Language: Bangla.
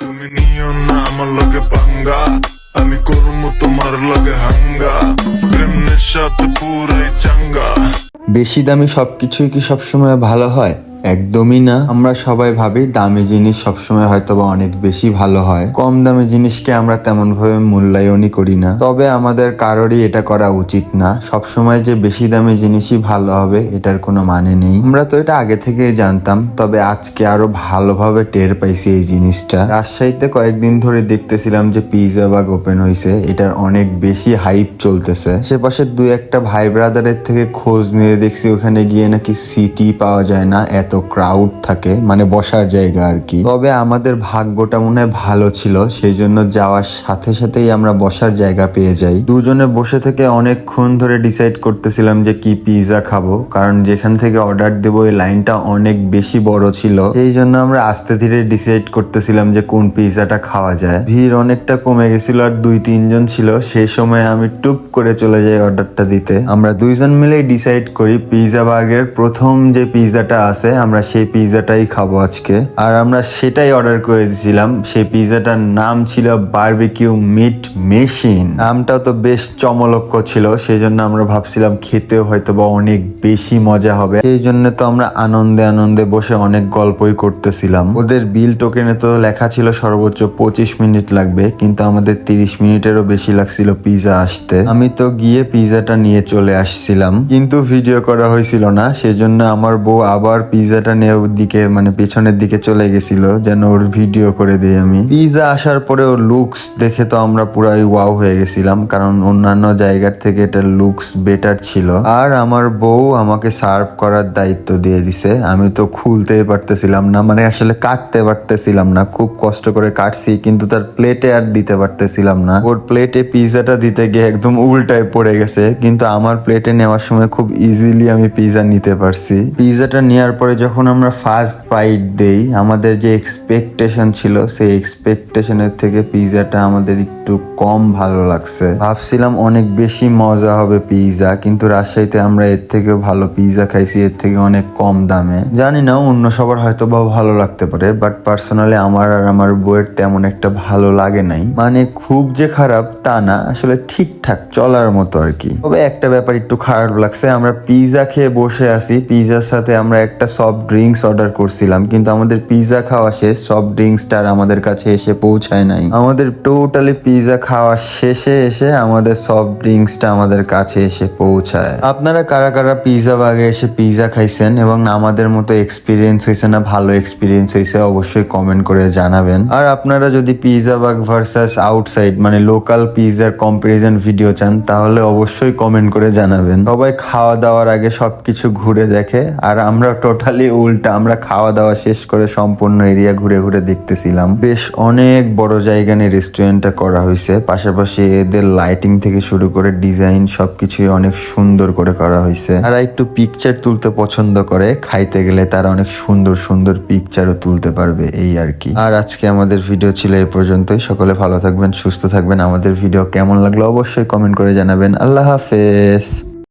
তুমি নিও না, আমার লগে পাঙ্গা। আমি করব তোমার লগে হাঙ্গা। প্রেম নেশাতে পুরাই চাঙ্গা। বেশি দামি সবকিছুই কি সবসময় ভালো হয়? একদমই না। আমরা সবাই ভাবি দামি জিনিস সবসময় হয়তো বা অনেক বেশি ভালো হয়। কম দামি জিনিসকে আমরা তেমন ভাবে মূল্যায়নই করি না। তবে আমাদের কারোরই এটা করা উচিত না। সবসময় যে বেশি দামি জিনিসই ভালো হবে, এটার কোনো মানে নেই। আমরা তো এটা আগে থেকেই জানতাম, তবে আজকে আরও ভালোভাবে টের পাইছি এই জিনিসটা। রাজশাহীতে কয়েকদিন ধরে দেখতেছিলাম যে পিজা বাগ ওপেন হয়েছে এটার অনেক বেশি হাইপ চলতেছে। আশেপাশে দু একটা ভাই ব্রাদারের থেকে খোঁজ নিয়ে দেখছি, ওখানে গিয়ে নাকি সিটি পাওয়া যায় না, এত ক্রাউড থাকে মানে বসার জায়গা আর কি। তবে আমাদের ভাগ্যটা মনে হয় ভালো ছিল, সেই জন্য যাওয়ার সাথে সাথেই আমরা বসার জায়গা পেয়ে যাই। দুজনে বসে থেকে অনেকক্ষণ ধরে ডিসাইড করতেছিলাম যে কি পিৎজা খাব, কারণ যেখান থেকে অর্ডার দেবো এই লাইনটা অনেক বেশি বড় ছিল। সেই জন্য আমরা আস্তে ধীরে ডিসাইড করতেছিলাম যে কোন পিৎজাটা খাওয়া যায়। ভিড় অনেকটা কমে গেছিল আর দুই, তিনজন ছিল সেই সময় আমি টুপ করে চলে যাই অর্ডারটা দিতে। আমরা দুইজন মিলেই ডিসাইড করি পিৎজা বার্গের প্রথম যে পিৎজাটা আছে আমরা সেই পিৎজাটাই খাব আজকে। আর আমরা সেটাই অর্ডার করে সেই পিৎজাটার নাম ছিল বারবিকিউ মিট মেশিন নামটাও তো বেশ চমলক্ষ ছিল সেই জন্য আমরা ভাবছিলাম খেতেও হয়তো বা অনেক বেশি মজা হবে। সেই জন্য তো আমরা আনন্দে আনন্দে বসে অনেক গল্পই করতেছিলাম। ওদের বিল টোকেনে তো লেখা ছিল সর্বোচ্চ পঁচিশ মিনিট লাগবে, কিন্তু আমাদের তিরিশ মিনিটেরও বেশি লাগছিল পিৎজা আসতে। আমি তো গিয়ে পিৎজাটা নিয়ে চলে আসছিলাম। কিন্তু ভিডিও করা হয়েছিল না, সেজন্য আমার বউ আবার পিৎজাটা নিয়ে ওর দিকে মানে পেছনের দিকে চলে গেছিল, যেন ওর ভিডিও করে দিই আমি। পিৎজা আসার পরে ওর লুকস দেখে তো আমরা পুরাই ওয়াও হয়ে গেছিলাম, কারণ অন্যান্য জায়গার থেকে এটা লুকস বেটার ছিল। আর আমার বউ আমাকে সার্ভ করার দায়িত্ব দিয়ে দিছে। আমি তো খুলতেই পারতেছিলাম না মানে আসলে কাটতে পারতেছিলাম না। খুব কষ্ট করে কাটছি, কিন্তু তার প্লেটে আর দিতে পারতেছিলাম না। ওর প্লেটে পিৎজাটা দিতে গিয়ে একদম উল্টায় পড়ে গেছে, কিন্তু আমার প্লেটে নেওয়ার সময় খুব ইজিলি আমি পিৎজা নিতে পারছি। পিৎজাটা নেওয়ার পরে যখন আমরা ফার্স্ট বাইট দেই, আমাদের যে এক্সপেকটেশন ছিল, সেই এক্সপেকটেশনের থেকে পিৎজাটা আমাদের একটু কম ভালো লাগছে। ভাবছিলাম অনেক বেশি মজা হবে পিৎজা কিন্তু রাজশাহীতে আমরা এর থেকেও ভালো পিৎজা খাইছি, এর থেকে অনেক কম দামে। জানি না, অন্য সবার হয়তো বা ভালো লাগতে পারে বাট পার্সোনালি আমার আর আমার বউয়ের তেমন একটা ভালো লাগে নাই। মানে খুব যে খারাপ তা না, আসলে ঠিকঠাক চলার মতো আর কি। তবে একটা ব্যাপার একটু খারাপ লাগছে, আমরা পিৎজা খেয়ে বসে আছি পিৎজার সাথে আমরা একটা সফট ড্রিঙ্কস অর্ডার করছিলাম, কিন্তু আমাদের পিৎজা খাওয়া শেষ সফট ড্রিঙ্কসটা আর আমাদের কাছে এসে পৌঁছায় নাই। আমাদের টোটালি পিৎজা খাওয়া শেষে এসে আমাদের সফট ড্রিঙ্কসটা আমাদের কাছে এসে পৌঁছায়। আপনারা কারা কারা পিৎজা বাগে এসে পিৎজা খাইছেন এবং আমাদের মতো এক্সপিরিয়েন্স হয়েছে না, ভালো এক্সপিরিয়েন্স হয়েছে অবশ্যই কমেন্ট করে জানাবেন। আর আপনারা যদি পিৎজা বাগ ভার্সাস আউটসাইড মানে লোকাল পিৎজার কম্পারিজন ভিডিও চান, তাহলে অবশ্যই কমেন্ট করে জানাবেন। সবাই খাওয়া দাওয়ার আগে সবকিছু ঘুরে দেখে, আর আমরা টোটালি উল্টা আমরা খাওয়া দাওয়া শেষ করে সম্পূর্ণ এরিয়া ঘুরে ঘুরে দেখতেছিলাম। বেশ অনেক বড় জায়গা নিয়ে রেস্টুরেন্টটা করা হয়েছে। পাশাপাশি এদের লাইটিং থেকে শুরু করে ডিজাইন সবকিছুই অনেক সুন্দর করে করা হয়েছে। আর একটু পিকচার তুলতে পছন্দ করে। খাইতে গেলে তারা অনেক সুন্দর সুন্দর পিকচারও তুলতে পারবে এই আর কি। আর আজকে আমাদের ভিডিও ছিল এই পর্যন্তই। সকলে ভালো থাকবেন, সুস্থ থাকবেন। আমাদের ভিডিও কেমন লাগল অবশ্যই কমেন্ট করে জানাবেন। আল্লাহ হাফেজ।